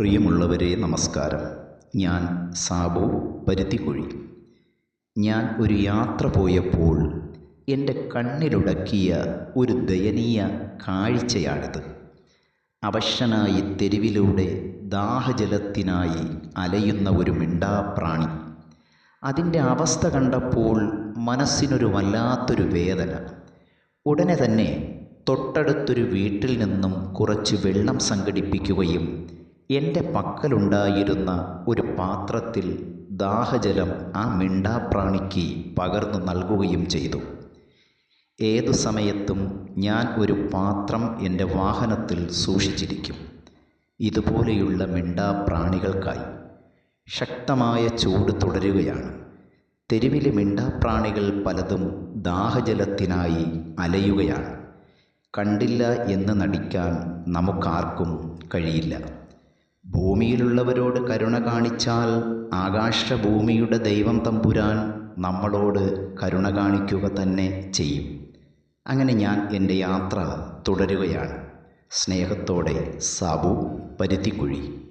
പ്രിയമുള്ളവരെ നമസ്കാരം. ഞാൻ സാബു പരുത്തിക്കുഴി. ഞാൻ ഒരു യാത്ര പോയപ്പോൾ എന്റെ കണ്ണിലുടക്കിയ ഒരു ദയനീയ കാഴ്ചയാണിത്. അവശനായി തെരുവിലൂടെ ദാഹജലത്തിനായി അലയുന്ന ഒരു മിണ്ടാപ്രാണി. അതിന്റെ അവസ്ഥ കണ്ടപ്പോൾ മനസ്സിനൊരു വല്ലാത്തൊരു വേദന. ഉടനെ തന്നെ തൊട്ടടുത്തൊരു വീട്ടിൽ നിന്നും കുറച്ച് വെള്ളം സംഘടിപ്പിക്കുകയും എന്റെ പക്കലുണ്ടായിരുന്ന ഒരു പാത്രത്തിൽ ദാഹജലം ആ മിണ്ടാപ്രാണിക്ക് പകർന്നു നൽകുകയും ചെയ്തു. ഏതു സമയത്തും ഞാൻ ഒരു പാത്രം എന്റെ വാഹനത്തിൽ സൂക്ഷിച്ചിരിക്കും. ഇതുപോലെയുള്ള മിണ്ടാപ്രാണികൾക്കായി. ശക്തമായ ചൂട് തുടരുകയാണ്. തെരുവിലെ മിണ്ടാപ്രാണികൾ പലതും ദാഹജലത്തിനായി അലയുകയാണ്. കണ്ടില്ല എന്ന് നടിക്കാൻ നമുക്കാർക്കും കഴിയില്ല. ഭൂമിയിലുള്ളവരോട് കരുണ കാണിച്ചാൽ ആകാശഭൂമിയുടെ ദൈവം തമ്പുരാൻ നമ്മളോട് കരുണ കാണിക്കുക തന്നെ ചെയ്യും. അങ്ങനെ ഞാൻ എന്റെ യാത്ര തുടരുകയാണ്. സ്നേഹത്തോടെ സാബു പരുത്തിക്കുഴി.